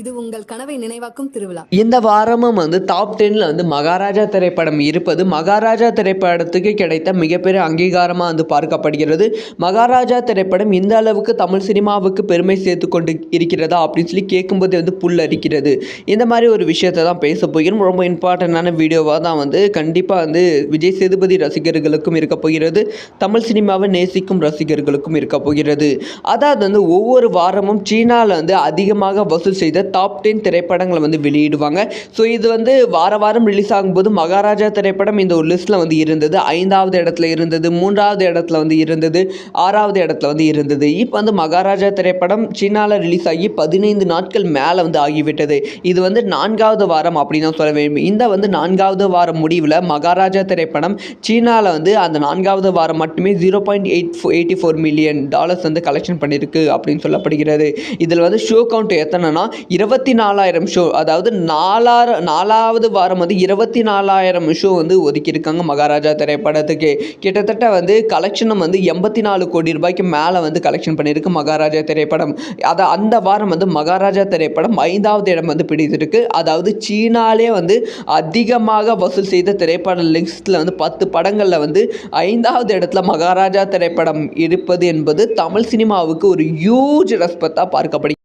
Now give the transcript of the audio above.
இது உங்கள் கனவை நினைவாக்கும் திருவிழா. இந்த வாரமும் வந்து டாப் டென்ல வந்து மகாராஜா திரைப்படம் இருப்பது மகாராஜா திரைப்படத்துக்கு கிடைத்த மிகப்பெரிய அங்கீகாரமாக வந்து பார்க்கப்படுகிறது. மகாராஜா திரைப்படம் இந்த அளவுக்கு தமிழ் சினிமாவுக்கு பெருமை சேர்த்து கொண்டு இருக்கிறதா அப்படின்னு சொல்லி கேட்கும்போது வந்து புல்லரிக்கிறது இந்த மாதிரி ஒரு விஷயத்தை தான் பேச போகிறோம். ரொம்ப இம்பார்ட்டண்டான வீடியோவாக தான் வந்து கண்டிப்பாக வந்து விஜய் சேதுபதி ரசிகர்களுக்கும் இருக்க போகிறது. தமிழ் சினிமாவை நேசிக்கும் ரசிகர்களுக்கும் இருக்க போகிறது. அதாவது வந்து ஒவ்வொரு வாரமும் சீனாவில் வந்து அதிகமாக வசூல் செய்த டாப் டென் திரைப்படங்களை வந்து வெளியிடுவாங்க. ஸோ இது வந்து வார வாரம் ரிலீஸ் ஆகும்போது மகாராஜா திரைப்படம் இந்த ஒரு லிஸ்ட்டில் வந்து இருந்தது. ஐந்தாவது இடத்துல இருந்தது மூன்றாவது இடத்துல வந்து இருந்தது ஆறாவது இடத்துல வந்து இருந்தது. இப்போ வந்து மகாராஜா திரைப்படம் சீனாவில் ரிலீஸ் ஆகி பதினைந்து நாட்கள் மேலே வந்து ஆகிவிட்டது. இது வந்து நான்காவது வாரம் அப்படின்னு தான் சொல்ல வேண்டும். இந்த வந்து நான்காவது வாரம் முடிவில் மகாராஜா திரைப்படம் சீனாவில் வந்து அந்த நான்காவது வாரம் மட்டுமே zero point eight eighty four million dollars வந்து கலெக்ஷன் பண்ணியிருக்கு அப்படின்னு சொல்லப்படுகிறது. இதில் வந்து ஷோ கவுண்ட் எத்தனைனா இருபத்தி நாலாயிரம் ஷோ அதாவது நாலாறு நாலாவது வாரம் வந்து இருபத்தி நாலாயிரம் ஷோ வந்து ஒதுக்கியிருக்காங்க மகாராஜா திரைப்படத்துக்கு. கிட்டத்தட்ட வந்து கலெக்ஷனும் வந்து எண்பத்தி நாலு கோடி ரூபாய்க்கு மேலே வந்து கலெக்ஷன் பண்ணியிருக்கு மகாராஜா திரைப்படம். அதை அந்த வாரம் வந்து மகாராஜா திரைப்படம் ஐந்தாவது இடம் வந்து பிடித்திருக்கு. அதாவது சீனாலே வந்து அதிகமாக வசூல் செய்த திரைப்பட லிஸ்ட்டில் வந்து பத்து படங்களில் வந்து ஐந்தாவது இடத்துல மகாராஜா திரைப்படம் இருப்பது என்பது தமிழ் சினிமாவுக்கு ஒரு ஹியூஜ் ரெஸ்பெக்டாக பார்க்கப்படுகிறது.